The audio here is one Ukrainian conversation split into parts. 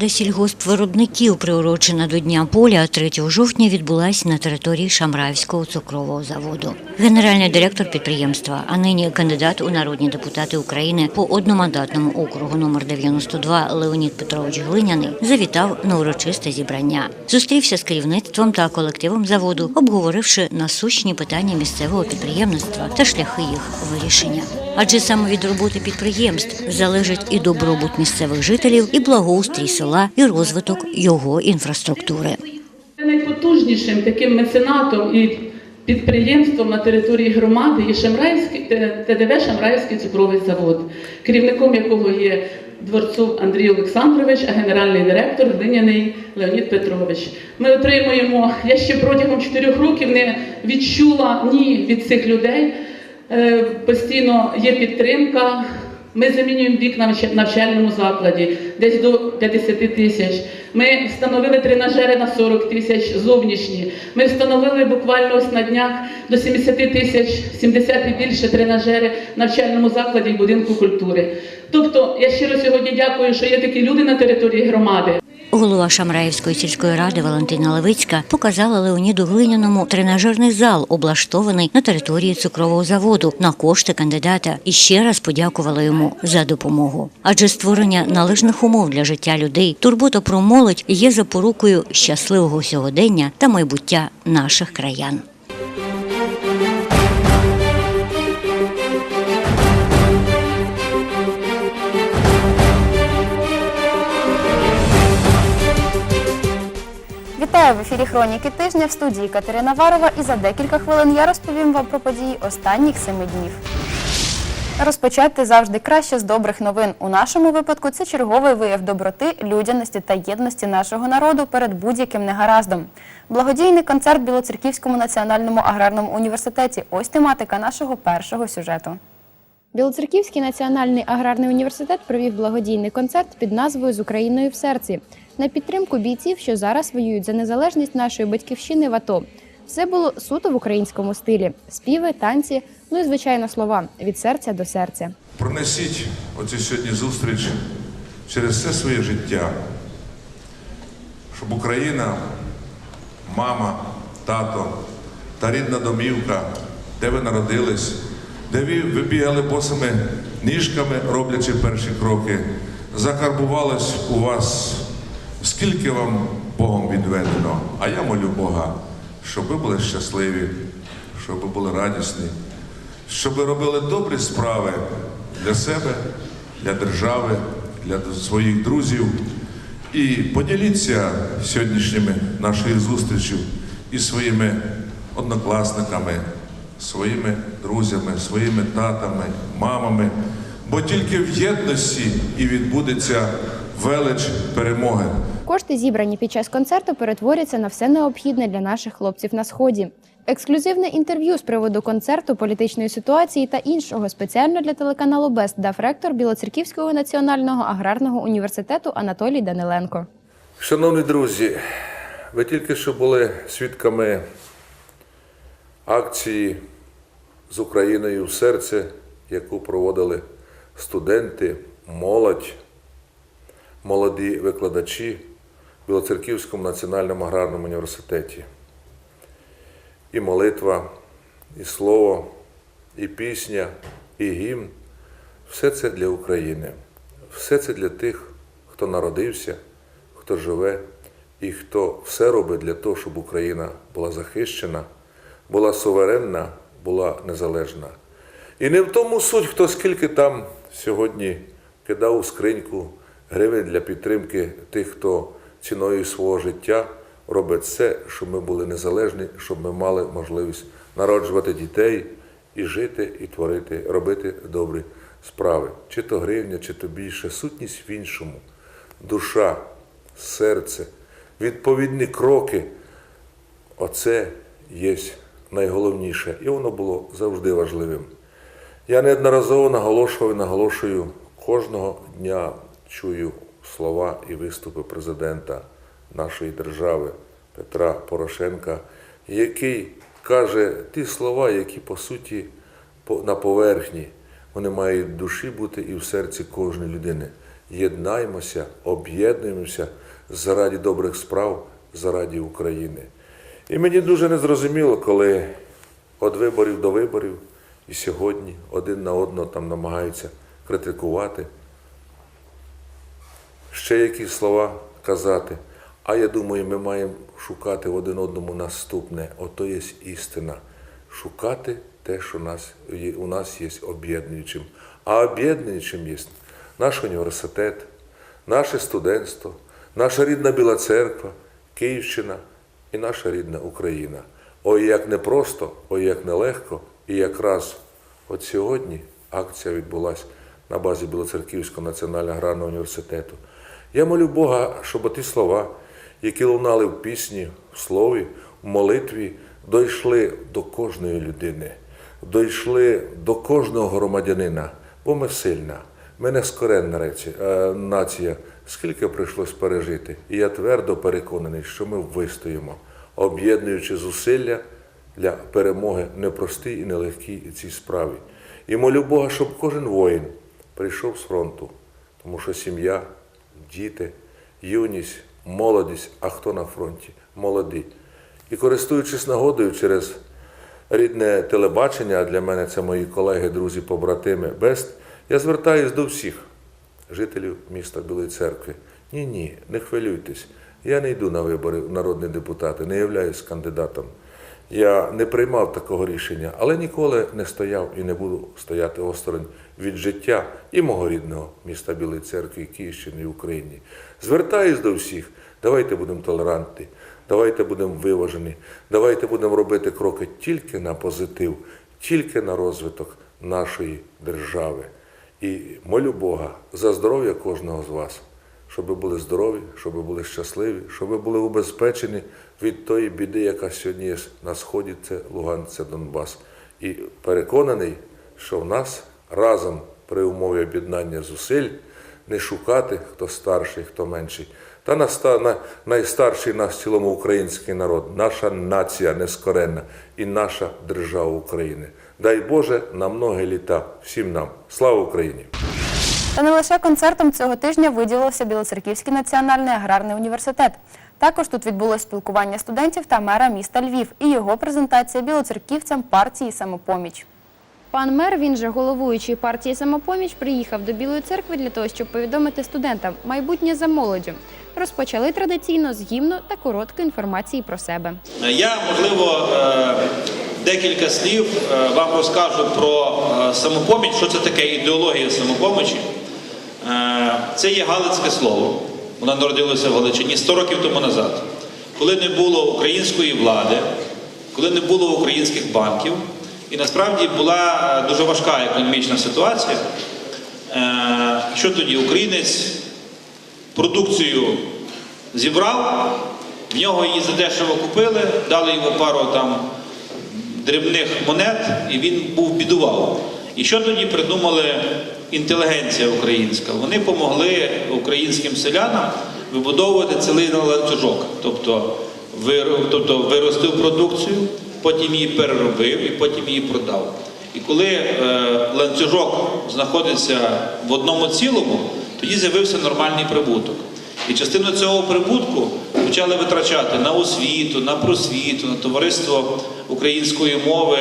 нарада сільгоспвиробників, приурочена до Дня поля, 3 жовтня відбулася на території Шамраївського цукрового заводу. Генеральний директор підприємства, а нині кандидат у народні депутати України по одномандатному округу номер 92 Леонід Петрович Глиняний завітав на урочисте зібрання. Зустрівся з керівництвом та колективом заводу, обговоривши насущні питання місцевого підприємництва та шляхи їх вирішення. Адже саме від роботи підприємств залежить і добробут місцевих жителів, і благоустрій села, і розвиток його інфраструктури. Найпотужнішим таким меценатом і підприємством на території громади є Шамраївський ТДВ Шамраївський цукровий завод, керівником якого є Дворцов Андрій Олександрович, а генеральний директор Глиняний Леонід Петрович. Ми отримуємо, я ще протягом чотирьох років не відчула ні від цих людей. Е, Постійно є підтримка. Ми замінюємо вікна в навчальному закладі десь до 50 тисяч. Ми встановили тренажери на 40 тисяч зовнішні. Ми встановили буквально ось на днях до 70 тисяч, 70 і більше тренажери в навчальному закладі і будинку культури. Тобто я щиро сьогодні дякую, що є такі люди на території громади. Голова Шамраївської сільської ради Валентина Левицька показала Леоніду Глиняному тренажерний зал, облаштований на території цукрового заводу на кошти кандидата, і ще раз подякувала йому за допомогу. Адже створення належних умов для життя людей, турбота про молодь є запорукою щасливого сьогодення та майбуття наших краян. Вітаю в ефірі Хроніки тижня в студії Катерина Варова. І за декілька хвилин я розповім вам про події останніх семи днів. Розпочати завжди краще з добрих новин. У нашому випадку це черговий вияв доброти, людяності та єдності нашого народу перед будь-яким негараздом. Благодійний концерт Білоцерківському національному аграрному університеті. Ось тематика нашого першого сюжету. Білоцерківський національний аграрний університет провів благодійний концерт під назвою З Україною в серці на підтримку бійців, що зараз воюють за незалежність нашої батьківщини в АТО. Все було суто в українському стилі: співи, танці, ну і звичайно слова від серця до серця. Пронесіть оцю сьогодні зустріч через все своє життя, щоб Україна, мама, тато та рідна домівка, де ви народились, де ви, ви бігали босими ніжками, роблячи перші кроки, закарбувалась у вас, скільки вам Богом відведено. А я молю Бога, щоб ви були щасливі, щоб ви були радісні, щоб ви робили добрі справи для себе, для держави, для своїх друзів. І поділіться сьогоднішніми нашою зустрічю із своїми однокласниками, своїми друзями, своїми татами, мамами. Бо тільки в єдності і відбудеться велич перемоги. Кошти, зібрані під час концерту, перетворяться на все необхідне для наших хлопців на сході. Ексклюзивне інтерв'ю з приводу концерту, політичної ситуації та іншого спеціально для телеканалу Бест дав ректор Білоцерківського національного аграрного університету Анатолій Даниленко. Шановні друзі, ви тільки що були свідками акції з Україною в серце, яку проводили студенти, молодь, молоді викладачі в Білоцерківському національному аграрному університеті. І молитва, і слово, і пісня, і гімн все це для України. Все це для тих, хто народився, хто живе і хто все робить для того, щоб Україна була захищена, була суверенна, була незалежна. І не в тому суть, хто скільки там сьогодні кидав у скриньку гривень для підтримки тих, хто ціною свого життя робить все, щоб ми були незалежні, щоб ми мали можливість народжувати дітей і жити, і творити, робити добрі справи. Чи то гривня, чи то більше, сутність в іншому, душа, серце, відповідні кроки. Оце є найголовніше, і воно було завжди важливим. Я неодноразово наголошував і наголошую кожного дня чую слова і виступи президента нашої держави Петра Порошенка, який каже ті слова, які по суті на поверхні, вони мають душі бути і в серці кожної людини. єднаймося, об'єднуємося заради добрих справ, заради України. І мені дуже незрозуміло, коли від виборів до виборів і сьогодні один на одного там намагаються критикувати, ще якісь слова казати. А я думаю, ми маємо шукати в один одному наступне. Ото є істина. Шукати те, що нас, у нас є об'єднуючим. А об'єднуючим є наш університет, наше студентство, наша рідна Біла Церква, Київщина і наша рідна Україна. Ой, як непросто, ой, як нелегко. І якраз от сьогодні акція відбулася на базі Білоцерківського національного аграрного університету. Я молю Бога, щоб ті слова, які лунали в пісні, в слові, в молитві, дійшли до кожної людини, дійшли до кожного громадянина, бо ми сильна, ми не скоренна е, нація, скільки прийшлось пережити. І я твердо переконаний, що ми вистоїмо, об'єднуючи зусилля для перемоги непростій і нелегкій цій справі. І молю Бога, щоб кожен воїн прийшов з фронту, тому що сім'я, діти, юність, молодість, а хто на фронті? Молоді. І користуючись нагодою через рідне телебачення, а для мене це мої колеги, друзі, побратими Бест, я звертаюсь до всіх жителів міста Білої церкви. Ні, ні, не хвилюйтесь. Я не йду на вибори в народні депутати, не являюсь кандидатом. Я не приймав такого рішення, але ніколи не стояв і не буду стояти осторонь від життя і мого рідного міста Білої церкви, Київщини і України. Звертаюсь до всіх, давайте будемо толерантні, давайте будемо виважені, давайте будемо робити кроки тільки на позитив, тільки на розвиток нашої держави. І молю Бога за здоров'я кожного з вас, щоб ви були здорові, щоб ви були щасливі, щоб ви були убезпечені від тої біди, яка сьогодні є на сході, це Луган, це Донбас. І переконаний, що в нас разом при умові об'єднання зусиль не шукати, хто старший, хто менший. Та на- найстарший наш в цілому український народ, наша нація нескоренна і наша держава України. Дай Боже на многі літа всім нам. Слава Україні! Та не лише концертом цього тижня виділився Білоцерківський національний аграрний університет. Також тут відбулось спілкування студентів та мера міста Львів і його презентація білоцерківцям партії «Самопоміч». Пан мер, він же головуючий партії самопоміч, приїхав до Білої церкви для того, щоб повідомити студентам майбутнє за молоддю. Розпочали традиційно з гімну та короткої інформації про себе. Я, можливо, е, декілька слів е, вам розкажу про е, самопоміч, що це таке ідеологія самопомочі. Е, Це є галицьке слово. Воно народилося в Галичині 100 років тому назад, коли не було української влади, коли не було українських банків, і насправді була е, дуже важка економічна ситуація. Е, Що тоді? Українець продукцію зібрав, в нього її задешево купили, дали йому пару там дрібних монет, і він був бідував. І що тоді придумали інтелігенція українська? Вони допомогли українським селянам вибудовувати цілий ланцюжок. Тобто, вир- тобто виростив продукцію, потім її переробив і потім її продав. І коли е, ланцюжок знаходиться в одному цілому, тоді з'явився нормальний прибуток. І частину цього прибутку почали витрачати на освіту, на просвіту, на товариство української мови,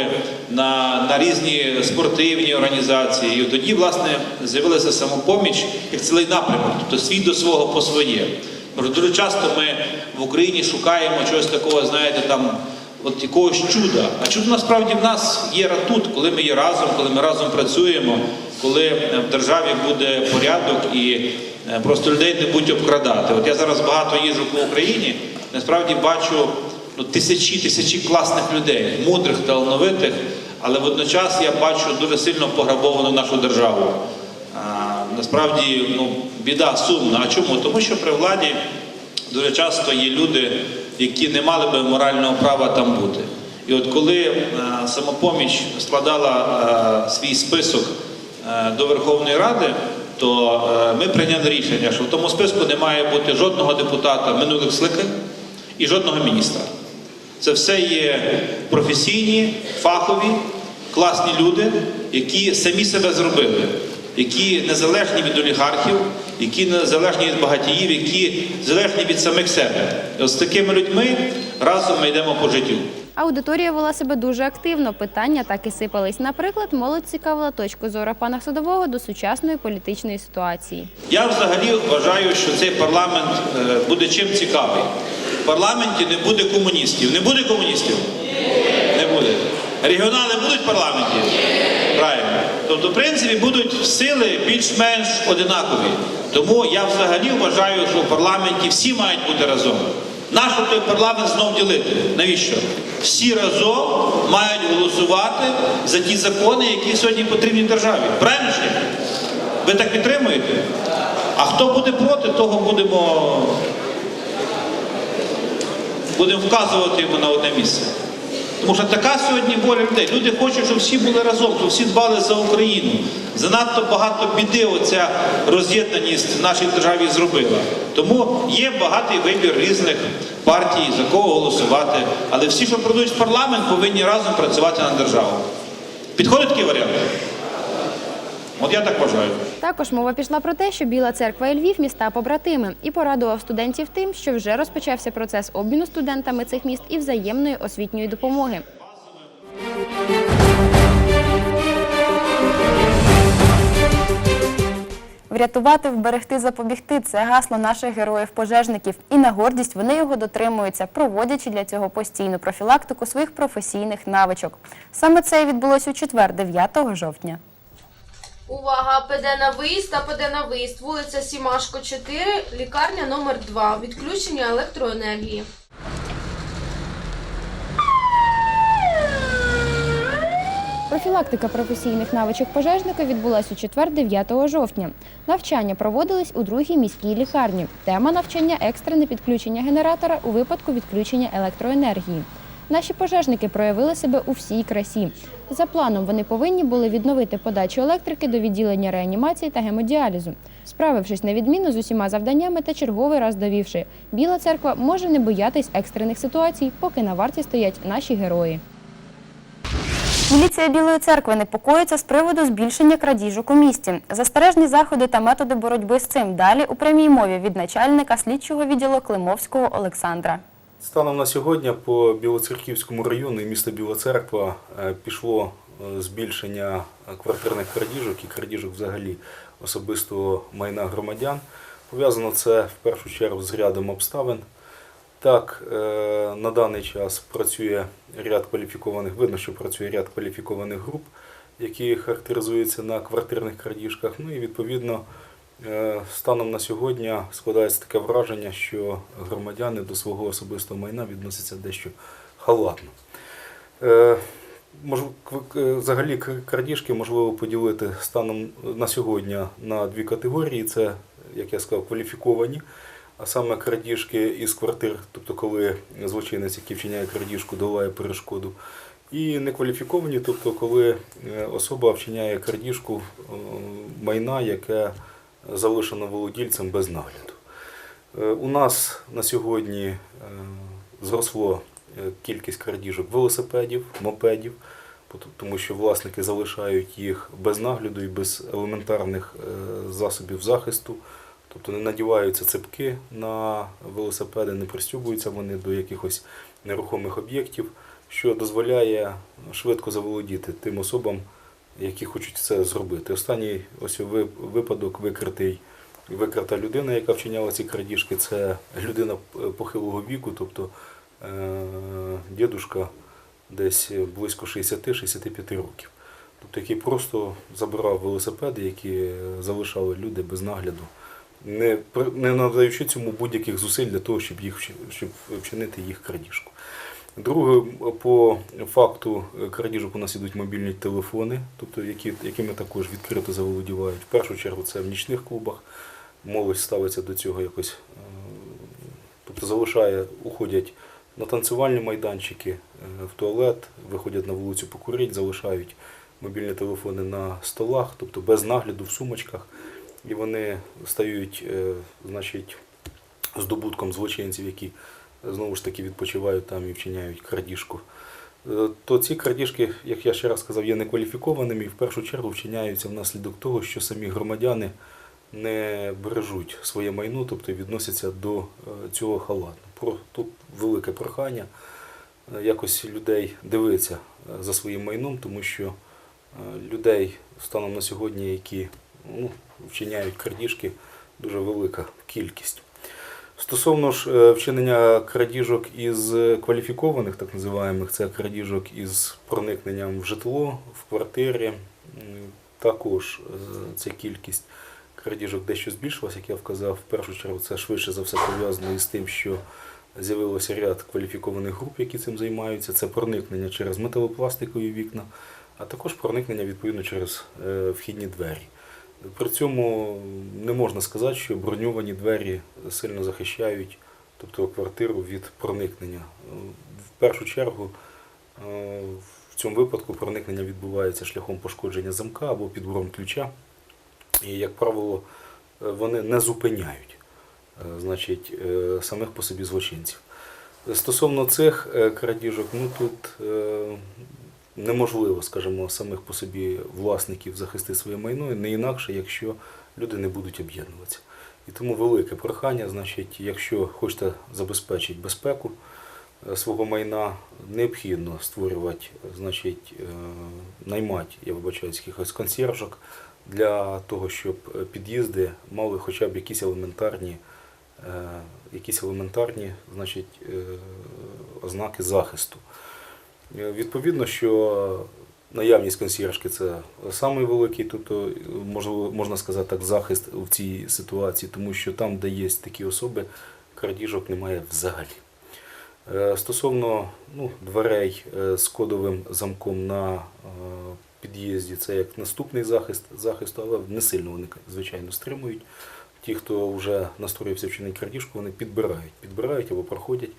на, на різні спортивні організації. І тоді, власне, з'явилася самопоміч як цілий напрямок, тобто свій до свого по своє. Дуже часто ми в Україні шукаємо чогось такого, знаєте, там. От якогось чуда. А чудо насправді в нас є тут, коли ми є разом, коли ми разом працюємо, коли е, в державі буде порядок і е, просто людей не будуть обкрадати. От я зараз багато їжджу по Україні, насправді бачу ну, тисячі тисячі класних людей, мудрих, талановитих, але водночас я бачу дуже сильно пограбовану нашу державу. А, насправді ну, біда сумна. А чому? Тому що при владі дуже часто є люди, які не мали би морального права там бути. І от коли е, самопоміч складала е, свій список е, до Верховної Ради, то ми прийняли рішення, що в тому списку не має бути жодного депутата минулих скликань і жодного міністра. Це все є професійні, фахові, класні люди, які самі себе зробили, які незалежні від олігархів, які незалежні від багатіїв, які залежні від самих себе. З такими людьми разом ми йдемо по життю. Аудиторія вела себе дуже активно. Питання так і сипались. Наприклад, молодь цікавила точку зору пана Садового до сучасної політичної ситуації. Я взагалі вважаю, що цей парламент е, буде чим цікавий. В парламенті не буде комуністів. Не буде комуністів? Не буде. Регіонали будуть в парламенті? Тобто, в принципі, будуть сили більш-менш одинакові. Тому я взагалі вважаю, що в парламенті всі мають бути разом. Нащо той парламент знов ділити? Навіщо? Всі разом мають голосувати за ті закони, які сьогодні потрібні державі. Правильно? Ви так підтримуєте? А хто буде проти, того будемо, будемо вказувати йому на одне місце. Тому що така сьогодні воля людей. Люди хочуть, щоб всі були разом, щоб всі дбали за Україну. Занадто багато біди оця роз'єднаність в нашій державі зробила. Тому є багатий вибір різних партій, за кого голосувати. Але всі, що пройдуть в парламент, повинні разом працювати на державу. Підходить такий варіант? От я так вважаю. Також мова пішла про те, що Біла церква і Львів міста побратими, і порадував студентів тим, що вже розпочався процес обміну студентами цих міст і взаємної освітньої допомоги. Врятувати, вберегти, запобігти це гасло наших героїв-пожежників. І на гордість вони його дотримуються, проводячи для цього постійну профілактику своїх професійних навичок. Саме це і відбулося у четвер, 9 жовтня. Увага! ПД на виїзд та ПД на виїзд. Вулиця Сімашко, 4, лікарня номер 2 Відключення електроенергії. Профілактика професійних навичок пожежника відбулась у четвер, 9 жовтня. Навчання проводились у другій міській лікарні. Тема навчання екстрене підключення генератора у випадку відключення електроенергії. Наші пожежники проявили себе у всій красі. За планом вони повинні були відновити подачу електрики до відділення реанімації та гемодіалізу, справившись на відміну з усіма завданнями та черговий раз довівши, Біла церква може не боятись екстрених ситуацій, поки на варті стоять наші герої. Міліція Білої церкви непокоїться з приводу збільшення крадіжок у місті. Застережні заходи та методи боротьби з цим далі у прямій мові від начальника слідчого відділу Климовського Олександра. Станом на сьогодні по Білоцерківському району і міста Біла Церква е, пішло е, збільшення квартирних крадіжок і крадіжок взагалі особистого майна громадян. Пов'язано це в першу чергу з рядом обставин. Так, е, на даний час працює ряд кваліфікованих, видно, що працює ряд кваліфікованих груп, які характеризуються на квартирних крадіжках. Ну і відповідно Станом на сьогодні складається таке враження, що громадяни до свого особистого майна відносяться дещо халатно. Е, е, Взагалі крадіжки можливо поділити станом на сьогодні на дві категорії. Це, як я сказав, кваліфіковані, а саме крадіжки із квартир, тобто коли злочинець, який вчиняє крадіжку, долає перешкоду. І некваліфіковані, тобто коли е, особа вчиняє крадіжку е, майна, яке залишено володільцем без нагляду. Е, У нас на сьогодні е, зросло е, кількість крадіжок велосипедів, мопедів, тому що власники залишають їх без нагляду і без елементарних засобів захисту. Тобто не надіваються цепки на велосипеди, не пристібуються вони до якихось нерухомих об'єктів, що дозволяє швидко заволодіти тим особам, які хочуть це зробити. Останній ось ви- випадок викритий, викрита людина, яка вчиняла ці крадіжки, це людина похилого віку, тобто е, дідушка десь близько 60-65 років. Тобто, який просто забирав велосипеди, які залишали люди без нагляду, не, не надаючи цьому будь-яких зусиль для того, щоб, їх, щоб вчинити їх крадіжку. Друге, по факту крадіжок у нас ідуть мобільні телефони, тобто які, якими також відкрито заволодівають. В першу чергу це в нічних клубах. Молодь ставиться до цього якось, е, тобто залишає, уходять на танцювальні майданчики, е, в туалет, виходять на вулицю покурити, залишають мобільні телефони на столах, тобто без нагляду в сумочках, і вони стають, е, значить, здобутком злочинців, які знову ж таки відпочивають там і вчиняють крадіжку. Е, То ці крадіжки, як я ще раз сказав, є некваліфікованими і в першу чергу вчиняються внаслідок того, що самі громадяни не бережуть своє майно, тобто відносяться до е, цього халатно. Тут велике прохання е, якось людей дивитися за своїм майном, тому що людей станом на сьогодні, які ну, вчиняють крадіжки, дуже велика кількість. Стосовно ж е, вчинення крадіжок із кваліфікованих, так називаємих, це крадіжок із проникненням в житло, в квартирі, також е, ця кількість крадіжок дещо збільшилась, як я вказав. В першу чергу це швидше за все пов'язано із тим, що з'явилося ряд кваліфікованих груп, які цим займаються. Це проникнення через металопластикові вікна, а також проникнення відповідно через е, вхідні двері. При цьому не можна сказати, що броньовані двері сильно захищають тобто квартиру від проникнення. В першу чергу е, в цьому випадку проникнення відбувається шляхом пошкодження замка або підбором ключа. І, як правило, вони не зупиняють е, значить, е, самих по собі злочинців. Стосовно цих крадіжок, ну тут неможливо, скажімо, самих по собі власників захистити своє майно, не інакше, якщо люди не будуть об'єднуватися. І тому велике прохання, значить, якщо хочете забезпечити безпеку е, свого майна, необхідно створювати, значить, е, наймати, я вибачаюсь, якихось консьержок для того, щоб під'їзди мали хоча б якісь елементарні, е, якісь елементарні значить, ознаки захисту. Е, Відповідно, що наявність консьєржки це самий великий, тобто можливо, можна сказати так, захист в цій ситуації, тому що там, де є такі особи, крадіжок немає взагалі. Е, Стосовно ну, дверей е, з кодовим замком на е, під'їзді, це як наступний захист захисту, але не сильно вони, звичайно, стримують. Ті, хто вже настроївся вчинити крадіжку, вони підбирають, підбирають або проходять.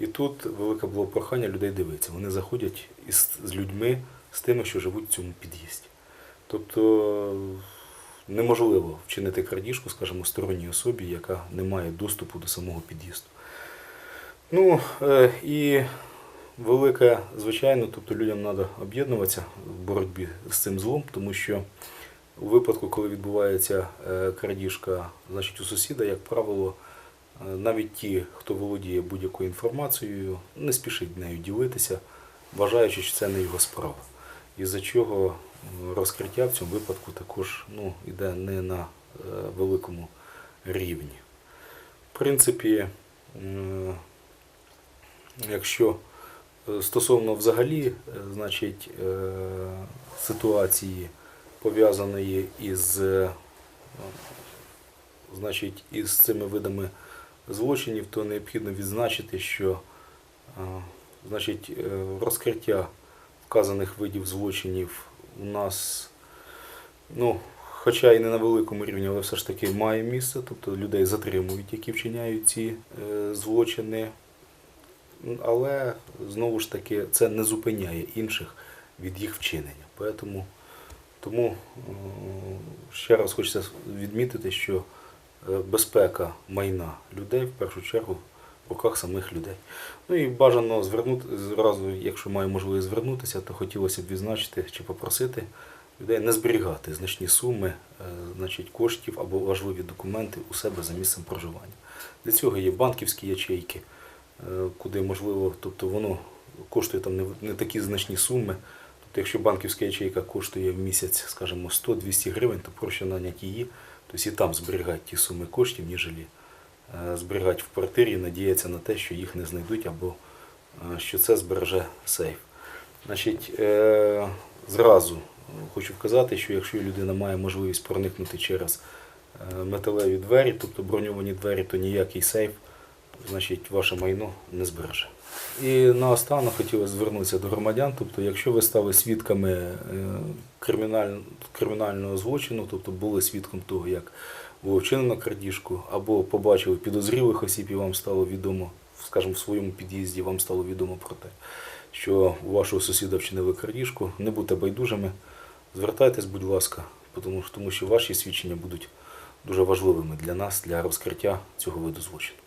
І тут велике було прохання людей дивитися. Вони заходять із, з людьми, з тими, що живуть в цьому під'їзді. Тобто неможливо вчинити крадіжку, скажімо, сторонній особі, яка не має доступу до самого під'їзду. Ну е, і велике, звичайно, тобто людям треба об'єднуватися в боротьбі з цим злом, тому що у випадку, коли відбувається е, крадіжка, значить у сусіда, як правило, навіть ті, хто володіє будь-якою інформацією, не спішить нею ділитися, вважаючи, що це не його справа. Із-за чого розкриття в цьому випадку також ну, йде не на е, великому рівні. В принципі, якщо е, стосовно взагалі, е, значить, ситуації пов'язаної із, значить, із цими видами злочинів, то необхідно відзначити, що е, значить, е, розкриття вказаних видів злочинів у нас, ну, хоча і не на великому рівні, але все ж таки має місце, тобто людей затримують, які вчиняють ці е, злочини. Але знову ж таки це не зупиняє інших від їх вчинення. Поэтому, тому ще раз хочеться відмітити, що безпека майна людей в першу чергу в руках самих людей. Ну і бажано звернути зразу, якщо маю можливість звернутися, то хотілося б відзначити чи попросити людей не зберігати значні суми е, значить, коштів або важливі документи у себе за місцем проживання. Для цього є банківські ячейки, е, куди можливо, тобто воно коштує там не такі значні суми. Тобто, якщо банківська ячейка коштує в місяць, скажімо, 100-200 гривень, то проще наняти її, тобто і там зберігати ті суми коштів, ніжелі е, зберігати в квартирі надіятися на те, що їх не знайдуть або е, що це збереже сейф. Значить, е, зразу хочу вказати, що якщо людина має можливість проникнути через е, металеві двері, тобто броньовані двері, то ніякий сейф, значить, ваше майно не збереже. І наостанок хотілося звернутися до громадян. Тобто, якщо ви стали свідками е, криміналь- кримінального злочину, тобто були свідком того, як було вчинено крадіжку, або побачили підозрілих осіб і вам стало відомо, скажімо, в своєму під'їзді вам стало відомо про те, що у вашого сусіда вчинили крадіжку, не будьте байдужими, звертайтесь, будь ласка, тому що ваші свідчення будуть дуже важливими для нас, для розкриття цього виду злочину.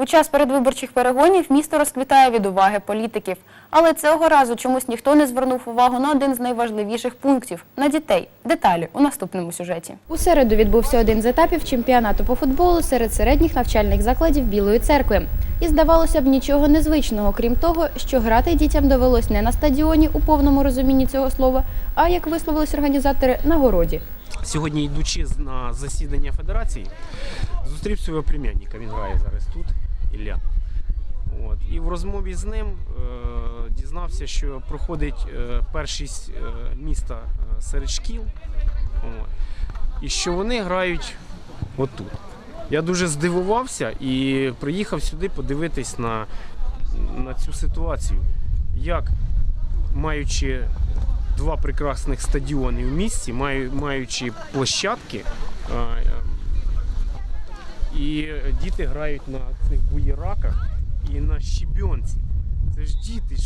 У час передвиборчих перегонів місто розквітає від уваги політиків. Але цього разу чомусь ніхто не звернув увагу на один з найважливіших пунктів на дітей. Деталі у наступному сюжеті. У середу відбувся один з етапів чемпіонату по футболу серед середніх навчальних закладів Білої церкви. І здавалося б нічого незвичного, крім того, що грати дітям довелось не на стадіоні у повному розумінні цього слова, а як висловились організатори на городі. Сьогодні, йдучи з- на засідання федерації, зустрів свого племянника. Він грає зараз тут, Ілля. От. І в розмові з ним е, дізнався, що проходить е, першість е, міста е, серед шкіл, от, і що вони грають отут. Я дуже здивувався і приїхав сюди подивитись на, на цю ситуацію. Як маючи два прекрасних стадіони в місті, маю- маючи площадки, е, і діти грають на цих буєраках і на щебенці. Це ж діти,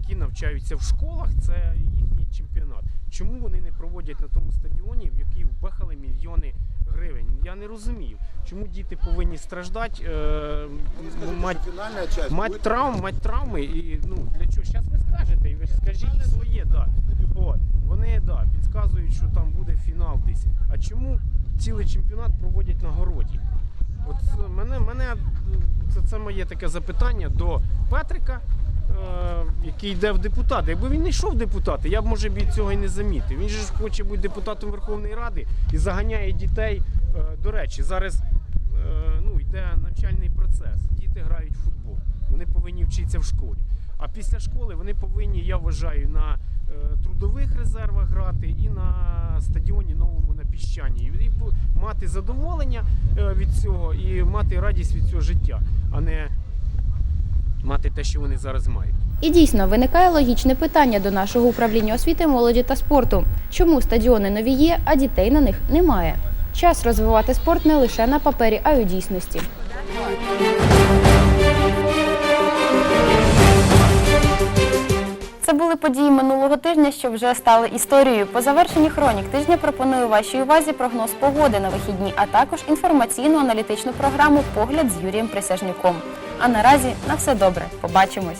які навчаються в школах, це їхній чемпіонат. Чому вони не проводять на тому стадіоні, в який вбахали мільйони гривень? Я не розумію. Чому діти повинні страждати, е, мать, мать травм, мать травми і ну для чого? Зараз ви скажете, і ви ж скажіть своє, да. От, вони да, підказують, що там буде фінал десь. А чому цілий чемпіонат проводять на городі? От е, мене, мене е, це, це моє таке запитання до Петрика, який йде в депутати. Якби він не йшов в депутати, я б може б цього і не замітив. Він же ж хоче бути депутатом Верховної Ради і заганяє дітей. Е, до речі, зараз е, ну, йде навчальний процес. Діти грають в футбол. Вони повинні вчитися в школі. А після школи вони повинні, я вважаю, на е, трудових резервах грати і на стадіоні новому на піщані. І мати задоволення е, від цього і мати радість від цього життя, а не мати те, що вони зараз мають. І дійсно виникає логічне питання до нашого управління освіти, молоді та спорту: чому стадіони нові є, а дітей на них немає? Час розвивати спорт не лише на папері, а й у дійсності. Це були події минулого тижня, що вже стали історією. По завершенні хронік тижня пропоную вашій увазі прогноз погоди на вихідні, а також інформаційну аналітичну програму Погляд з Юрієм Присяжнюком. А наразі на все добре. Побачимось.